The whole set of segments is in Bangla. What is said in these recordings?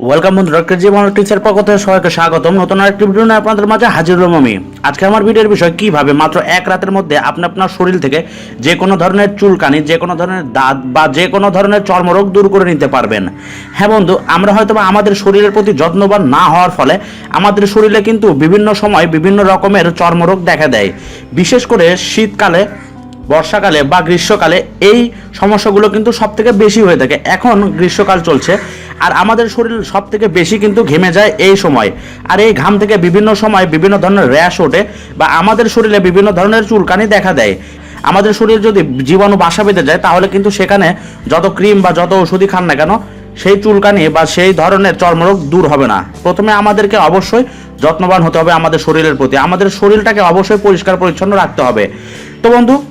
ওয়েলকাম বন্ধুরা জীবন টিচার পক্ষ থেকে সবাইকে স্বাগতম। নতুন আরেকটি ভিডিও নিয়ে আপনাদের মাঝে হাজির হলাম আমি। আজকে আমার ভিডিওর বিষয়, কীভাবে মাত্র এক রাতের মধ্যে আপনি আপনার শরীর থেকে যে কোনো ধরনের চুলকানি, যে কোনো ধরনের দাঁত বা যে কোনো ধরনের চর্মরোগ দূর করে নিতে পারবেন। হ্যাঁ বন্ধু, আমরা হয়তো আমাদের শরীরের প্রতি যত্নবান না হওয়ার ফলে আমাদের শরীরে কিন্তু বিভিন্ন সময় বিভিন্ন রকমের চর্মরোগ দেখা দেয়। বিশেষ করে শীতকালে, বর্ষাকালে বা গ্রীষ্মকালে এই সমস্যাগুলো কিন্তু সব থেকে বেশি হয়ে থাকে। এখন গ্রীষ্মকাল চলছে আর আমাদের শরীর সব থেকে বেশি কিন্তু ঘেমে যায় এই সময়। আর এই ঘাম থেকে বিভিন্ন সময় বিভিন্ন ধরনের র্যাশ ওঠে বা আমাদের শরীরে বিভিন্ন ধরনের চুলকানি দেখা দেয়। আমাদের শরীরে যদি জীবাণু বাসা বেঁধে যায়, তাহলে কিন্তু সেখানে যত ক্রিম বা যত ওষুধই খান না কেন, সেই চুলকানি বা সেই ধরনের চর্মরোগ দূর হবে না। প্রথমে আমাদেরকে অবশ্যই যত্নবান হতে হবে আমাদের শরীরের প্রতি। আমাদের শরীরটাকে অবশ্যই পরিষ্কার পরিচ্ছন্ন রাখতে হবে। তো বন্ধু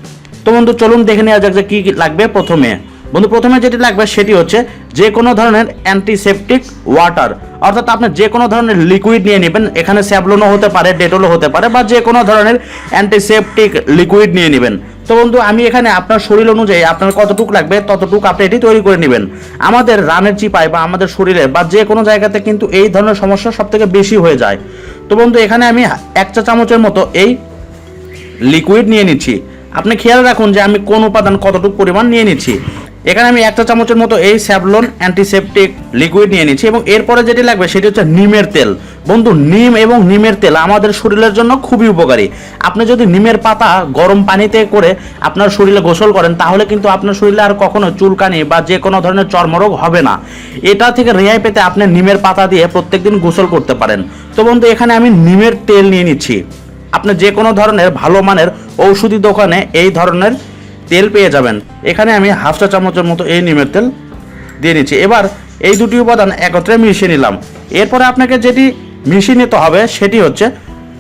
তো বন্ধু, চলুন দেখে নেওয়া যাক যে কী কী লাগবে প্রথমে। বন্ধু, প্রথমে যেটি লাগবে সেটি হচ্ছে যে কোনো ধরনের অ্যান্টিসেপটিক ওয়াটার অর্থাৎ আপনি যে কোনো ধরনের লিকুইড নিয়ে নেবেন, এখানে স্যাবলনও হতে পারে, ডেটলও হতে পারে, বা যে কোনো ধরনের অ্যান্টিসেপটিক লিকুইড নিয়ে নেবেন। তো বন্ধু, আমি এখানে আপনার শরীর অনুযায়ী আপনার কতটুকু লাগবে, ততটুকু আপনি এটি তৈরি করে নেবেন। আমাদের রানের চিপায় বা আমাদের শরীরে বা যে কোনো জায়গাতে কিন্তু এই ধরনের সমস্যা সব থেকে বেশি হয়ে যায়। তো বন্ধু, এখানে আমি এক চা চামচের মতো এই লিকুইড নিয়ে নিচ্ছি। আপনি খেয়াল রাখুন যে আমি কোন উপাদান কতটুকু পরিমাণ নিয়ে নিচ্ছি। এখানে আমি একটা চামচের মতো এই স্যাভলন অ্যান্টিসেপটিক লিকুইড নিয়ে নিচ্ছি এবং এরপরে যেটি লাগবে সেটি হচ্ছে নিমের তেল। বন্ধু, নিম এবং নিমের তেল আমাদের শরীরের জন্য খুবই উপকারী। আপনি যদি নিমের পাতা গরম পানিতে করে আপনার শরীরে গোসল করেন, তাহলে কিন্তু আপনার শরীরে আর কখনো চুলকানি বা যে কোনো ধরনের চর্মরোগ হবে না। এটা থেকে রেহাই পেতে আপনি নিমের পাতা দিয়ে প্রত্যেকদিন গোসল করতে পারেন। তো বন্ধু, এখানে আমি নিমের তেল নিয়ে নিচ্ছি। আপনি যে কোনো ধরনের ভালো মানের ঔষধি দোকানে এই ধরনের তেল পেয়ে যাবেন। এখানে আমি হাফ চা চামচের মতো এই নিমের তেল দিয়ে নিচ্ছি। এবার এই দুটি উপাদান একত্রে মিশিয়ে নিলাম। এরপরে আপনাকে যেটি মিশিয়ে নিতে হবে সেটি হচ্ছে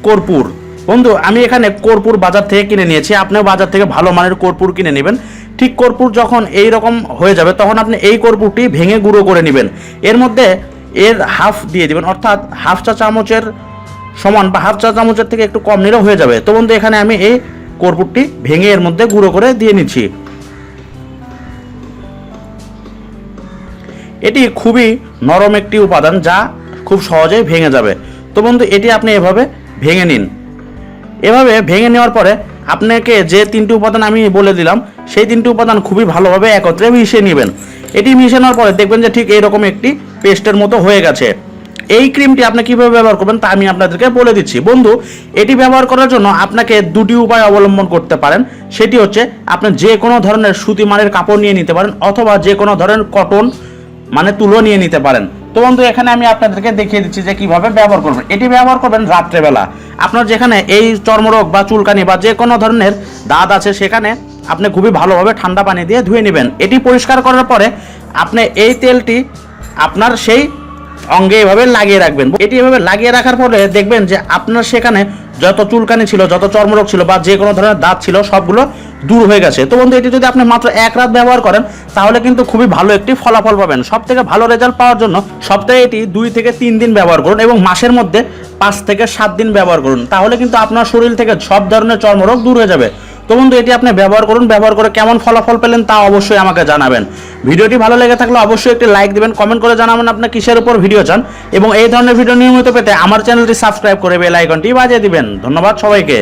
কর্পূর। বন্ধু, আমি এখানে কর্পূর বাজার থেকে কিনে নিয়েছি। আপনিও বাজার থেকে ভালো মানের কর্পূর কিনে নেবেন। ঠিক কর্পূর যখন এই রকম হয়ে যাবে, তখন আপনি এই কর্পূরটি ভেঙে গুঁড়ো করে নেবেন। এর মধ্যে এর হাফ দিয়ে দিবেন। অর্থাৎ হাফ চা চামচের সমান বা হাফ চা চামচের থেকে একটু কম নিলেও হয়ে যাবে। তো বন্ধু, এখানে আমি এই কর্পূরটি ভেঙে এর মধ্যে গুঁড়ো করে দিয়ে নিচ্ছি। এটি খুবই নরম একটি উপাদান যা খুব সহজেই ভেঙে যাবে। তো বন্ধু, এটি আপনি এভাবে ভেঙে নিন। এভাবে ভেঙে নেওয়ার পরে আপনাকে যে তিনটি উপাদান আমি বলে দিলাম, সেই তিনটি উপাদান খুবই ভালোভাবে একত্রে মিশিয়ে নেবেন। এটি মিশিয়ে নেওয়ার পরে দেখবেন যে ঠিক এইরকম একটি পেস্টের মতো হয়ে গেছে। এই ক্রিমটি আপনি কীভাবে ব্যবহার করবেন তা আমি আপনাদেরকে বলে দিচ্ছি। বন্ধু, এটি ব্যবহার করার জন্য আপনাকে দুটি উপায় অবলম্বন করতে পারেন। সেটি হচ্ছে, আপনি যে কোনো ধরনের সুতি মানের কাপড় নিয়ে নিতে পারেন অথবা যে কোনো ধরনের কটন মানে তুলো নিয়ে নিতে পারেন। তো বন্ধু, এখানে আমি আপনাদেরকে দেখিয়ে দিচ্ছি যে কীভাবে ব্যবহার করবেন। এটি ব্যবহার করবেন রাত্রেবেলা। আপনার যেখানে এই চর্মরোগ বা চুলকানি বা যে কোনো ধরনের দাঁত আছে, সেখানে আপনি খুবই ভালোভাবে ঠান্ডা পানি দিয়ে ধুয়ে নেবেন। এটি পরিষ্কার করার পরে আপনি এই তেলটি আপনার সেই অঙ্গে এভাবে লাগিয়ে রাখবেন। এটি এভাবে লাগিয়ে রাখার পরে দেখবেন যে আপনার সেখানে যত চুলকানি ছিল, যত চর্মরোগ ছিল বা যে কোনো ধরনের দাঁত ছিল, সবগুলো দূর হয়ে গেছে। তো বন্ধু, এটি যদি আপনি মাত্র এক রাত ব্যবহার করেন, তাহলে কিন্তু খুবই ভালো একটি ফলাফল পাবেন। সব থেকে ভালো রেজাল্ট পাওয়ার জন্য সপ্তাহে এটি দুই থেকে তিন দিন ব্যবহার করুন এবং মাসের মধ্যে পাঁচ থেকে সাত দিন ব্যবহার করুন। তাহলে কিন্তু আপনার শরীর থেকে সব ধরনের চর্মরোগ দূর হয়ে যাবে। তো বন্ধু, এটি আপনি ব্যবহার করুন, ব্যবহার করে কেমন ফলাফল পেলেন তা অবশ্যই আমাকে জানাবেন। ভিডিওটি ভালো লেগে থাকলে অবশ্যই একটি লাইক দিবেন, কমেন্ট করে জানাবেন আপনি কিসের উপর ভিডিও চান। এবং এই ধরনের ভিডিও নিয়মিত পেতে আমার চ্যানেলটি সাবস্ক্রাইব করে বেল আইকনটি বাজিয়ে দিবেন। ধন্যবাদ সবাইকে।